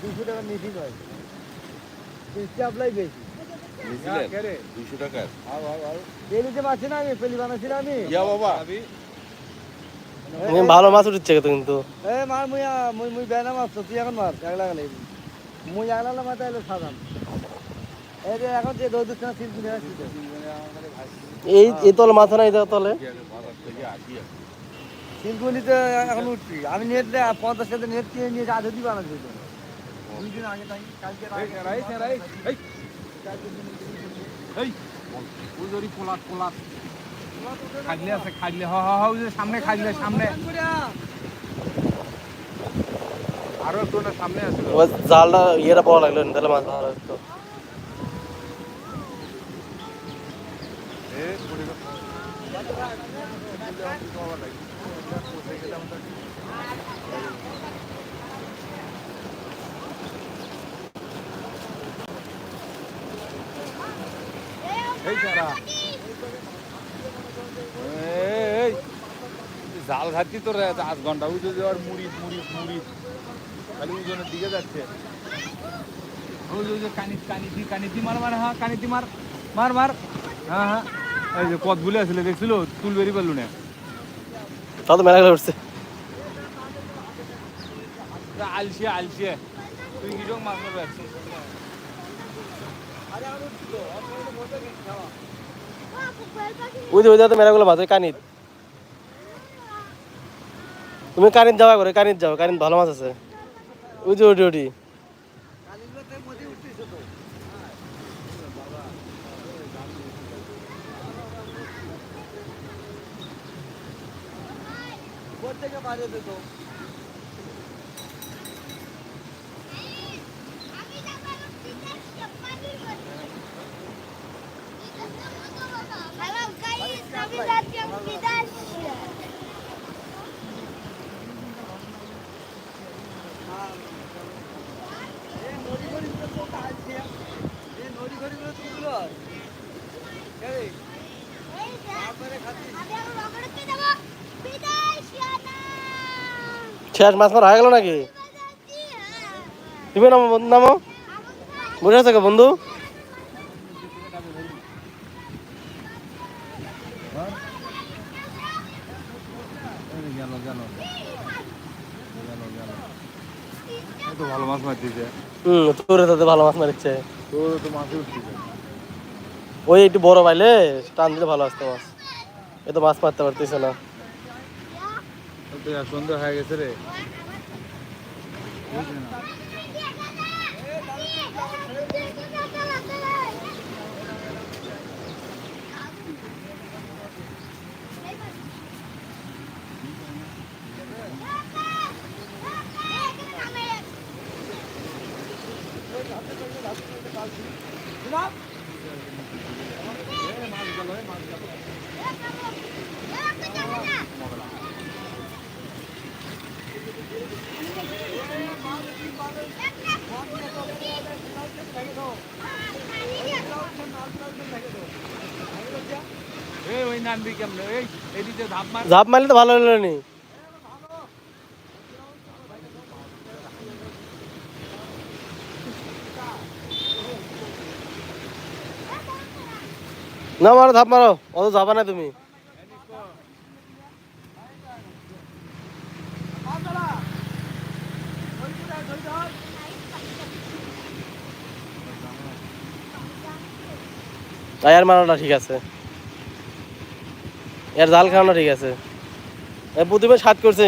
দুশো টাকা বেশি। নয় চাপলাই বেশি টাকার? পেলিতে না আমি পেলি বানাচ্ছি না আমি। বাবা। ভালো মাছ উঠছে কিন্তু। এ মার মুই মুই মুই বেনা মাছ তুই এখন মার একলা গেলে মুই একলা মাথা এলো সাধারণ এই যে এখন যে দৌড় দিচ্ছে না তিন দিন এই এই তলে মাথা নাই দেওয়া তলে। বাজার এখন। উঠছি। আমি নেট পঞ্চাশ নেট কিনে নিয়ে আধা দিয়ে বানাচ্ছি তো দুই দিন আগে তাই কালকে রাত- খাইলে আছে খাইলে হ হ সামনে খাইলে সামনে আরও একটু না সামনে আছে জালটা ইয়েটা পাওয়া লাগল তাহলে মাছ ধরা একটু এই সারা। এই জাল ঘাটতি তোর আধ ঘণ্টা যে আর মুড়ি মুড়ি মুড়ি। খালি ওজনের দিকে যাচ্ছে। ওই যে- ওই যে কানিতি কানিতি মার মার হ্যাঁ কানিতি মার মার মার। হ্যাঁ হ্যাঁ। এই যে পথ ভুলে আসলে দেখছিল? তুল বেরি পারলু না। তাও তো মেলা উঠছে। আলসিয়ে আলসিয়ে। তুই কি মাছ মারবে? ওই যে, ওই জায়গাতে মেলাগুলো মাছ ওই কানিত। তুমি কানিত যাওয়া করে, কানিত যাও, কানিত ভালো মাছ আছে। ওই যে ওটি ওটি তো। শেষ মাছ মারা হয়ে গেল নাকি? তুমি নামো নামো? বুঝে আছে বন্ধু? গেল গেল। তো ভালো মাছ মারতেছে। হুম তোর তাতে ভালো মাছ মারিচ্ছে। তোর তো মাছ উঠতেছে। ওই একটু বড় পাইলে টান দিলে ভালো আসতো মাছ। এ তো মাছ মারতে পারতেছে না। সন্ধ্যা হয়ে গেছে রে এই ওই নামবি কেমনে এই এদিকে ধাপ মার ঝাপ মারলে তো ভালো হলো নি। না মারো, ধাপ মারো। অত যাবা না তুমি। আর মারাটা ঠিক আছে। এর জাল খাওয়ানো ঠিক আছে। এ প্রতিবার সাত করছে।